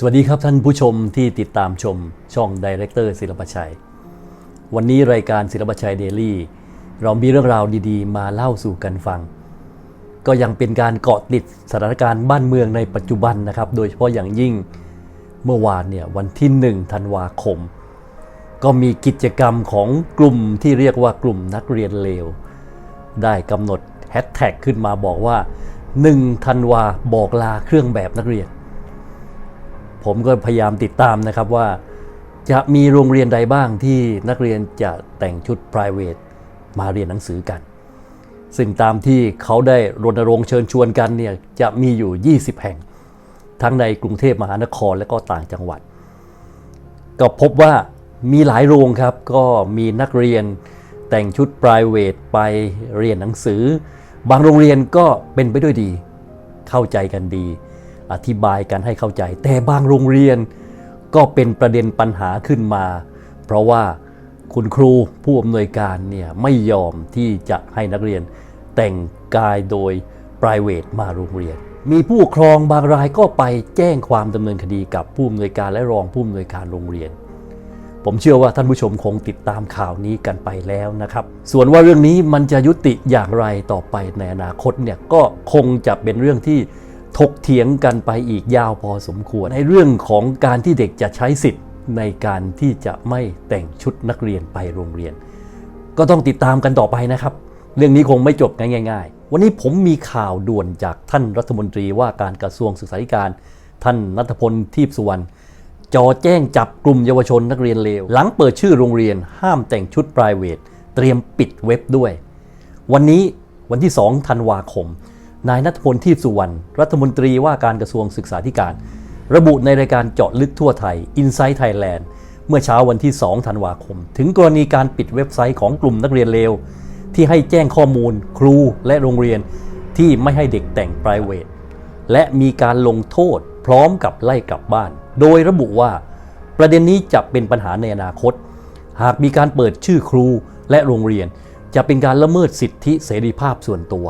สวัสดีครับท่านผู้ชมที่ติดตามชมช่องดีเรคเตอร์ศิลปชัย วันนี้รายการศิลปชัยเดลี่เรามีเรื่องราวดีๆ มาเล่าสู่กันฟัง ก็ยังเป็นการเกาะติดสถานการณ์บ้านเมืองในปัจจุบันนะครับ โดยเฉพาะอย่างยิ่งเมื่อวานเนี่ยวันที่1ธันวาคม ก็มีกิจกรรมของกลุ่มที่เรียกว่ากลุ่มนักเรียนเลว ได้กำหนดแฮชแท็กขึ้นมาบอกว่า1ธันวาบอกลาเครื่องแบบนักเรียน ผมก็พยายามติดตามนะครับว่า จะมีโรงเรียนใดบ้างที่นักเรียนจะแต่งชุด private มาเรียนหนังสือกัน ซึ่งตามที่เขาได้รณรงค์เชิญชวนกันเนี่ยจะมีอยู่ 20 แห่ง ทั้งในกรุงเทพมหานครและก็ต่างจังหวัด ก็พบว่ามีหลายโรงครับ ก็มีนักเรียนแต่งชุด private ไปเรียนหนังสือ บางโรงเรียนก็เป็นไปด้วยดี เข้าใจกันดี อธิบายกันให้เข้าใจ แต่บางโรงเรียนก็เป็นประเด็นปัญหาขึ้นมา เพราะว่าคุณครูผู้อำนวยการเนี่ยไม่ยอมที่จะให้นักเรียนแต่งกายโดย private มาโรงเรียน มีผู้ปกครองบางรายก็ไปแจ้งความดำเนินคดีกับผู้อำนวยการและรองผู้อำนวยการโรงเรียน ผมเชื่อว่าท่านผู้ชมคงติดตามข่าวนี้กันไปแล้วนะครับ ส่วนว่าเรื่องนี้มันจะยุติอย่างไรต่อไปในอนาคตเนี่ยก็คงจะเป็นเรื่องที่ ถกเถียงกันไปอีกยาวพอสมควร ในเรื่องของการที่เด็กจะใช้สิทธิ์ในการที่จะไม่แต่งชุดนักเรียนไปโรงเรียน ก็ต้องติดตามกันต่อไปนะครับ เรื่องนี้คงไม่จบง่าย ๆ วันนี้ผมมีข่าวด่วนจากท่านรัฐมนตรีว่าการกระทรวงศึกษาธิการ ท่านนัทพลทีพสุวรรณจอแจ้งจับกลุ่มเยาวชนนักเรียนเลว หลังเปิดชื่อโรงเรียน ห้ามแต่งชุด p r i v a t เตรียมปิดเว็บด้วย วันนี้วันที่ 2 ธันวาคม นายนัทพลทีพสุวรรณรัฐมนตรีว่าการกระทรวงศึกษาธิการ ระบุในรายการเจาะลึกทั่วไทย Inside Thailand เมื่อเช้าวันที่ 2 ธันวาคม ถึงกรณีการปิดเว็บไซต์ของกลุ่มนักเรียนเลว ที่ให้แจ้งข้อมูล ครูและโรงเรียนที่ไม่ให้เด็กแต่ง p r i v a t และมีการลงโทษพร้อมกับไล่กลับบ้าน โดยระบุว่า ประเด็นนี้จะเป็นปัญหาในอนาคต หากมีการเปิดชื่อครูและโรงเรียน จะเป็นการละเมิดสิทธิเสรีภาพส่วนตัว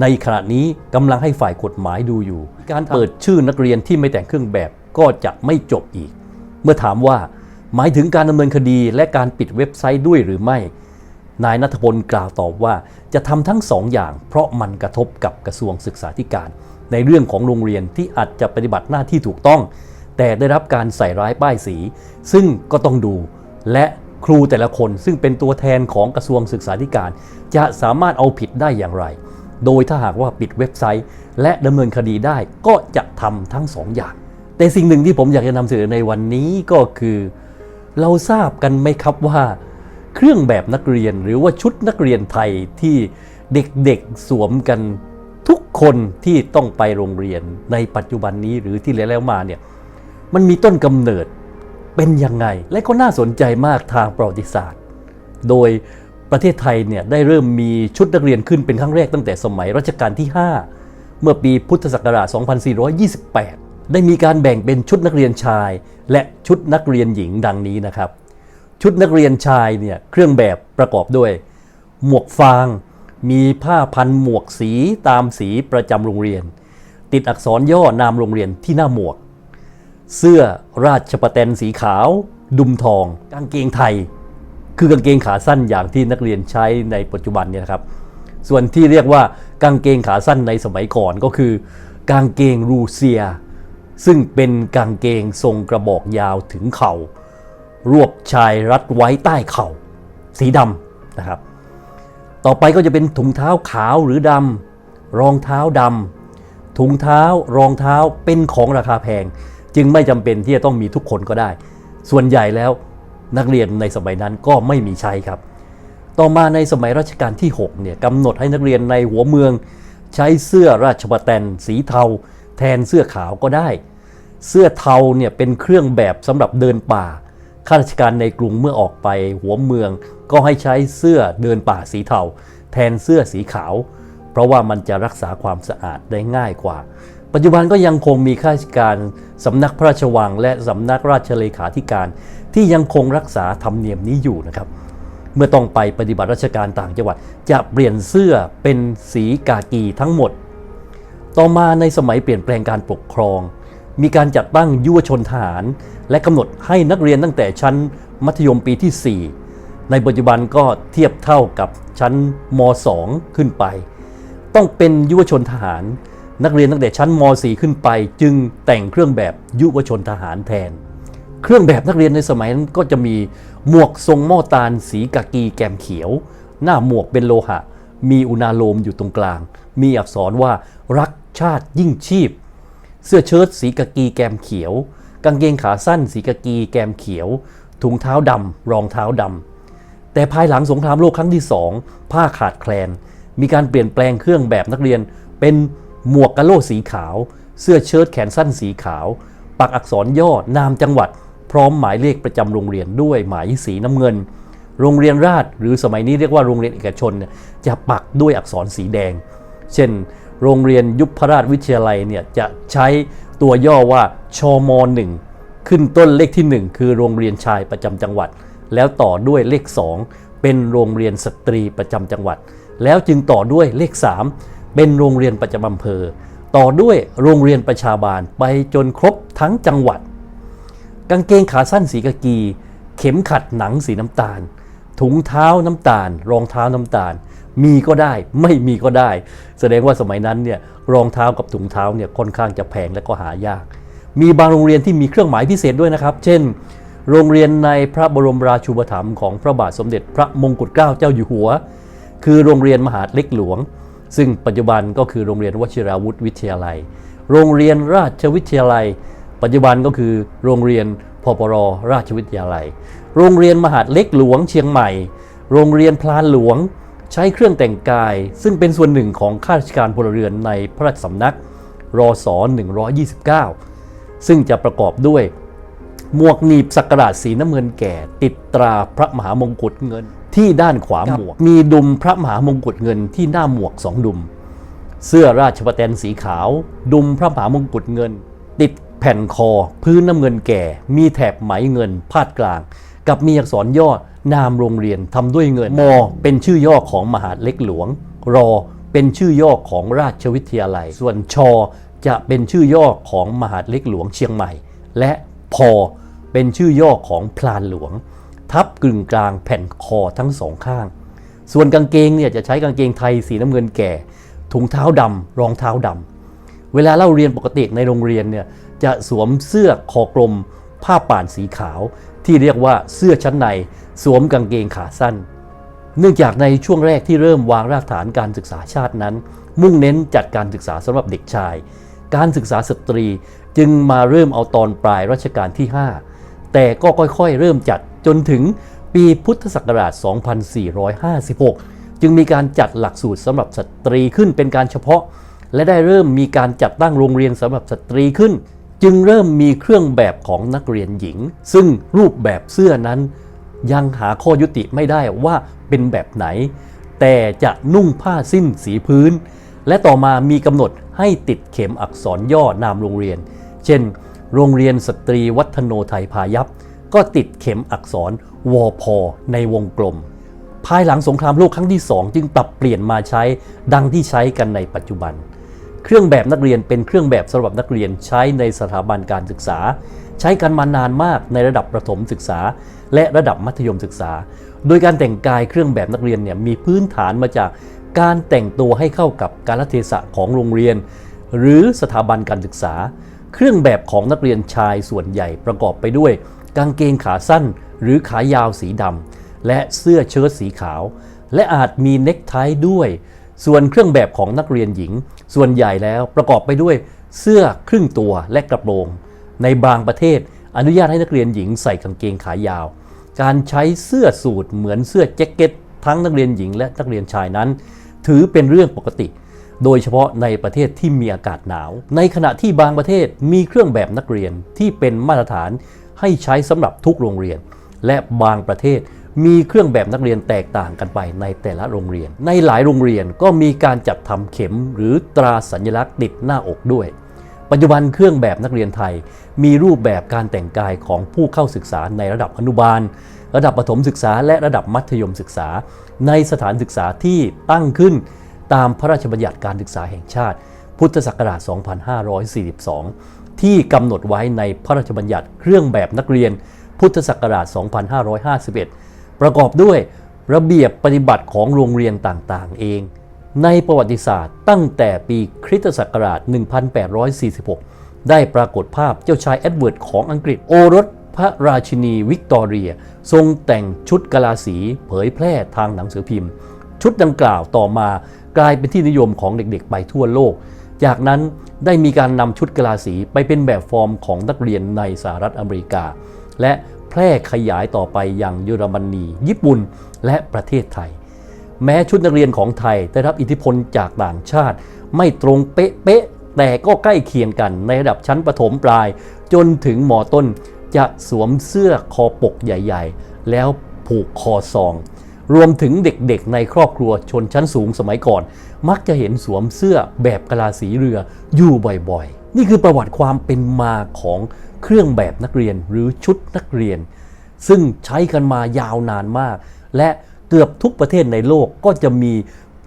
ในขณะนี้กำลังให้ฝ่ายกฎหมายดูอยู่ การเปิดชื่อนักเรียนที่ไม่แต่งเครื่องแบบก็จะไม่จบอีก เมื่อถามว่าหมายถึงการดำเนินคดีและการปิดเว็บไซต์ด้วยหรือไม่ นายนัทพลกล่าวตอบว่าจะทำทั้งสองอย่าง เพราะมันกระทบกับกระทรวงศึกษาธิการ ในเรื่องของโรงเรียนที่อาจจะปฏิบัติหน้าที่ถูกต้อง แต่ได้รับการใส่ร้ายป้ายสี ซึ่งก็ต้องดู และครูแต่ละคนซึ่งเป็นตัวแทนของกระทรวงศึกษาธิการ จะสามารถเอาผิดได้อย่างไร โดยถ้าหากว่าปิดเว็บไซต์ และดำเนินคดีได้ก็จะทำทั้งสองอย่าง แต่สิ่งหนึ่งที่ผมอยากจะนำเสนอในวันนี้ก็คือ เราทราบกันไหมครับว่า เครื่องแบบนักเรียนหรือว่าชุดนักเรียนไทยที่เด็กๆสวมกันทุกคนที่ต้องไปโรงเรียนในปัจจุบันนี้หรือที่แล้วมาเนี่ยมันมีต้นกำเนิดเป็นยังไง และก็น่าสนใจมากทางประวัติศาสตร์ โดย ประเทศไทยเนี่ยได้เริ่มมีชุดนักเรียนขึ้นเป็นครั้งแรกตั้งแต่สมัยรัชกาลที่ 5 เมื่อปีพุทธศักราช 2428 ได้มีการแบ่งเป็นชุดนักเรียนชาย และชุดนักเรียนหญิงดังนี้นะครับ ชุดนักเรียนชายเนี่ยเครื่องแบบประกอบด้วย หมวกฟาง มีผ้าพันหมวกสีตามสีประจำโรงเรียน ติดอักษรย่อนามโรงเรียนที่หน้าหมวก เสื้อราชประแตนสีขาว ดุมทอง กางเกงไทย คือกางเกงขาสั้นอย่างที่นักเรียนใช้ในปัจจุบันเนี่ยครับ ส่วนที่เรียกว่ากางเกงขาสั้นในสมัยก่อนก็คือ กางเกงรูเซีย ซึ่งเป็นกางเกงทรงกระบอกยาวถึงเข่า รวบชายรัดไว้ใต้เข่า สีดำนะครับ ต่อไปก็จะเป็นถุงเท้าขาวหรือดำรองเท้าดำถุงเท้ารองเท้าเป็นของราคาแพง จึงไม่จำเป็นที่จะต้องมีทุกคนก็ได้ ส่วนใหญ่แล้ว นักเรียนในสมัยนั้นก็ไม่มีใช้ครับ ต่อมาในสมัยรัชกาลที่6เนี่ยกำหนดให้นักเรียนในหัวเมือง ใช้เสื้อราชประแตนสีเทา แทนเสื้อขาวก็ได้ เสื้อเทาเนี่ยเป็นเครื่องแบบสำหรับเดินป่าข้าราชการในกรุงเมื่อออกไปหัวเมือง ก็ให้ใช้เสื้อเดินป่าสีเทา แทนเสื้อสีขาว เพราะว่ามันจะรักษาความสะอาดได้ง่ายกว่า ปัจจุบันก็ยังคงมีข้าราชการสำนักพระราชวัง และสำนักราชเลขาธิการ ที่ยังคงรักษาธรรมเนียมนี้อยู่นะครับ เมื่อต้องไปปฏิบัติราชการต่างจังหวัด จะเปลี่ยนเสื้อเป็นสีกากีทั้งหมด ต่อมาในสมัยเปลี่ยนแปลงการปกครอง มีการจัดตั้งยุวชนทหาร และกำหนดให้นักเรียนตั้งแต่ชั้นมัธยมปีที่ 4 ในปัจจุบันก็เทียบเท่ากับชั้นม .2 ขึ้นไป ต้องเป็นยุวชนทหาร นักเรียนตั้งแต่ชั้นม .4 ขึ้นไป จึงแต่งเครื่องแบบยุวชนทหารแทน เครื่องแบบนักเรียนในสมัยนั้นก็จะมีหมวกทรงหม้อตาล สีกากีแกมเขียว หน้าหมวกเป็นโลหะ มีอุณาโลมอยู่ตรงกลาง มีอักษรว่ารักชาติยิ่งชีพ เสื้อเชิ้ตสีกากีแกมเขียว กางเกงขาสั้น สีกากีแกมเขียว ถุงเท้าดำรองเท้าดำแต่ภายหลังสงครามโลกครั้งที่สองผ้าขาดแคลน มีการเปลี่ยนแปลงเครื่องแบบนักเรียนเป็น หมวกกะโหลกสีขาว เสื้อเชิ้ตแขนสั้นสีขาว ปักอักษรย่อนามจังหวัด พร้อมหมายเลขประจำโรงเรียนด้วยหมายสีน้ำเงิน โรงเรียนราษฎรหรือสมัยนี้เรียกว่าโรงเรียนเอกชน จะปักด้วยอักษรสีแดง เช่น โรงเรียนยุพราชวิทยาลัยเนี่ยจะใช้ตัวย่อว่าชมหนึ่งขึ้นต้นเลขที่ 1 คือโรงเรียนชายประจำจังหวัด แล้วต่อด้วยเลข 2 เป็นโรงเรียนสตรีประจำจังหวัด แล้วจึงต่อด้วยเลข 3 เป็นโรงเรียนประจำอำเภอ ต่อด้วยโรงเรียนประชาบาลไปจนครบทั้งจังหวัด กางเกงขาสั้นสีกากี เข็มขัดหนังสีน้ำตาล ถุงเท้าน้ำตาล รองเท้าน้ำตาล มีก็ได้ไม่มีก็ได้ แสดงว่าสมัยนั้นเนี่ยรองเท้ากับถุงเท้าเนี่ยค่อนข้างจะแพงและก็หายาก มีบางโรงเรียนที่มีเครื่องหมายพิเศษด้วยนะครับ เช่นโรงเรียนในพระบรมราชูปถัมภ์ของพระบาทสมเด็จพระมงกุฎเกล้าเจ้าอยู่หัว คือโรงเรียนมหาดเล็กหลวง ซึ่งปัจจุบันก็คือโรงเรียนวชิราวุธวิทยาลัย โรงเรียนราชวิทยาลัย ปัจจุบันก็คือโรงเรียนพปรราชวิทยาลัย โรงเรียนมหาดเล็กหลวงเชียงใหม่ โรงเรียนพลานหลวงใช้เครื่องแต่งกาย ซึ่งเป็นส่วนหนึ่งของข้าราชการพลเรือนในพระราชสำนักรอศ129 ซึ่งจะประกอบด้วย หมวกหนีบสักการะสีน้ำเงินแก่ ติดตราพระมหามงกุฎเงิน ที่ด้านขวาหมวก มีดุมพระมหามงกุฎเงินที่หน้าหมวกสองดุม เสื้อราชประแตนสีขาว ดุมพระมหามงกุฎเงิน ติดแผ่นคอ พื้นน้ำเงินแก่ มีแถบไหมเงินพาดกลาง กับมีอักษรย่อนามโรงเรียนทำด้วยเงินมอเป็นชื่อย่อของมหาดเล็กหลวง รอเป็นชื่อย่อของราชวิทยาลัย ส่วนชอจะเป็นชื่อย่อของมหาดเล็กหลวงเชียงใหม่ และพอเป็นชื่อย่อของพลานหลวง ทับกึ่งกลางแผ่นคอทั้งสองข้าง ส่วนกางเกงเนี่ยจะใช้กางเกงไทยสีน้ำเงินแก่ ถุงเท้าดำรองเท้าดำเวลาเล่าเรียนปกติในโรงเรียนเนี่ยจะสวมเสื้อคอกลม ผ้าป่านสีขาว ที่เรียกว่าเสื้อชั้นใน สวมกางเกงขาสั้น เนื่องจากในช่วงแรกที่เริ่มวางรากฐานการศึกษาชาตินั้น มุ่งเน้นจัดการศึกษาสำหรับเด็กชาย การศึกษาสตรีจึงมาเริ่มเอาตอนปลายรัชกาลที่ 5 แต่ก็ค่อยๆ เริ่มจัด จนถึงปีพุทธศักราช 2456 จึงมีการจัดหลักสูตรสำหรับสตรีขึ้นเป็นการเฉพาะ และได้เริ่มมีการจัดตั้งโรงเรียนสำหรับสตรีขึ้น จึงเริ่มมีเครื่องแบบของนักเรียนหญิง ซึ่งรูปแบบเสื้อนั้น ยังหาข้อยุติไม่ได้ว่าเป็นแบบไหน แต่จะนุ่งผ้าสิ้นสีพื้น และต่อมามีกำหนดให้ติดเข็มอักษรย่อนามโรงเรียน เช่น โรงเรียนสตรีวัฒโนไทยพายัพ ก็ติดเข็มอักษรวอพอในวงกลม ภายหลังสงครามโลกครั้งที่ 2 จึงปรับเปลี่ยนมาใช้ดังที่ใช้กันในปัจจุบัน เครื่องแบบนักเรียนเป็นเครื่องแบบสำหรับนักเรียนใช้ในสถาบันการศึกษา ใช้กันมานานมากในระดับประถมศึกษา และระดับมัธยมศึกษา โดยการแต่งกายเครื่องแบบนักเรียนเนี่ยมีพื้นฐานมาจากการแต่งตัวให้เข้ากับกาลเทศะของโรงเรียน หรือสถาบันการศึกษา เครื่องแบบของนักเรียนชายส่วนใหญ่ประกอบไปด้วย กางเกงขาสั้นหรือขายาวสีดำและเสื้อเชิ้ตสีขาว และอาจมีเน็กไทด้วย ส่วนเครื่องแบบของนักเรียนหญิง ส่วนใหญ่แล้วประกอบไปด้วยเสื้อครึ่งตัวและกระโปรง ในบางประเทศอนุญาตให้นักเรียนหญิงใส่กางเกงขายาว การใช้เสื้อสูทเหมือนเสื้อแจ็คเก็ตทั้งนักเรียนหญิงและนักเรียนชายนั้น ถือเป็นเรื่องปกติ โดยเฉพาะในประเทศที่มีอากาศหนาว ในขณะที่บางประเทศมีเครื่องแบบนักเรียนที่เป็นมาตรฐาน ให้ใช้สำหรับทุกโรงเรียน และบางประเทศมีเครื่องแบบนักเรียนแตกต่างกันไปในแต่ละโรงเรียน ในหลายโรงเรียนก็มีการจัดทำเข็มหรือตราสัญลักษณ์ติดหน้าอกด้วย ปัจจุบันเครื่องแบบนักเรียนไทย มีรูปแบบการแต่งกายของผู้เข้าศึกษาในระดับอนุบาล ระดับประถมศึกษาและระดับมัธยมศึกษา ในสถานศึกษาที่ตั้งขึ้น ตามพระราชบัญญัติการศึกษาแห่งชาติ พุทธศักราช 2542 ที่กำหนดไว้ในพระราชบัญญัติเครื่องแบบนักเรียนพุทธศักราช 2551 ประกอบด้วยระเบียบปฏิบัติของโรงเรียนต่างๆ เอง ในประวัติศาสตร์ตั้งแต่ปีคริสตศักราช 1846 ได้ปรากฏภาพเจ้าชายเอ็ดเวิร์ดของอังกฤษโอรสพระราชินีวิกตอเรีย ทรงแต่งชุดกลาสีเผยแพร่ทางหนังสือพิมพ์ ชุดดังกล่าวต่อมากลายเป็นที่นิยมของเด็กๆ ไปทั่วโลก จากนั้น ได้มีการนำชุดกะลาสีไปเป็นแบบฟอร์มของนักเรียนในสหรัฐอเมริกา และแพร่ขยายต่อไปอยังเยอรมนี ญี่ปุ่น และประเทศไทย แม้ชุดนักเรียนของไทยได้รับอิทธิพลจากต่างชาติ ไม่ตรงเป๊ะๆแต่ก็ใกล้เคียงกันในระดับชั้นประถมปลาย จนถึงหมอต้นจะสวมเสื้อคอปกใหญ่ ๆ แล้วผูกคอซอง รวมถึงเด็กๆ ในครอบครัวชนชั้นสูงสมัยก่อน มักจะเห็นสวมเสื้อแบบกะลาสีเรืออยู่บ่อยๆ นี่คือประวัติความเป็นมาของเครื่องแบบนักเรียนหรือชุดนักเรียน ซึ่งใช้กันมายาวนานมาก และเกือบทุกประเทศในโลกก็จะมี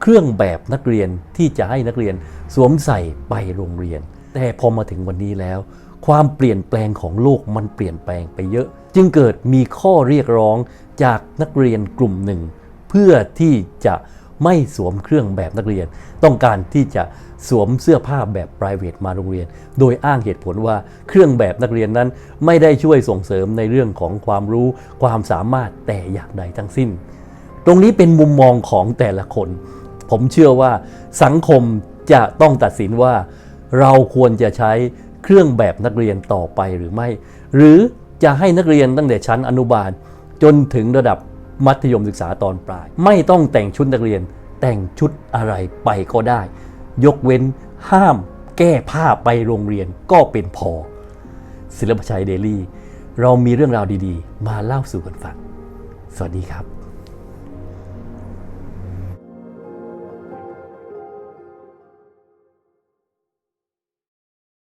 เครื่องแบบนักเรียนที่จะให้นักเรียนสวมใส่ไปโรงเรียน แต่พอมาถึงวันนี้แล้ว ความเปลี่ยนแปลงของโลกมันเปลี่ยนแปลงไปเยอะ จึงเกิดมีข้อเรียกร้องจากนักเรียนกลุ่มหนึ่ง เพื่อที่จะ ไม่สวมเครื่องแบบนักเรียน ต้องการที่จะสวมเสื้อผ้าแบบ p r i v a t มาโรงเรียน โดยอ้างเหตุผลว่าเครื่องแบบนักเรียนนั้น ไม่ได้ช่วยส่งเสริมในเรื่องของความรู้ความสามารถแต่อย่างใดทั้งสิ้น ตรงนี้เป็นมุมมองของแต่ละคน ผมเชื่อว่าสังคมจะต้องตัดสินว่า เราควรจะใช้เครื่องแบบนักเรียนต่อไปหรือไม่ หรือจะให้นักเรียนตั้งแต่ชั้นอนุบาล จนถึงระดับ มัธยมศึกษาตอนปลาย ไม่ต้องแต่งชุดนักเรียน แต่งชุดอะไรไปก็ได้ ยกเว้นห้ามแก้ผ้าไปโรงเรียนก็เป็นพอ ศิลปชัยเดลี่ เรามีเรื่องราวดีๆ มาเล่าสู่กันฟัง สวัสดีครับ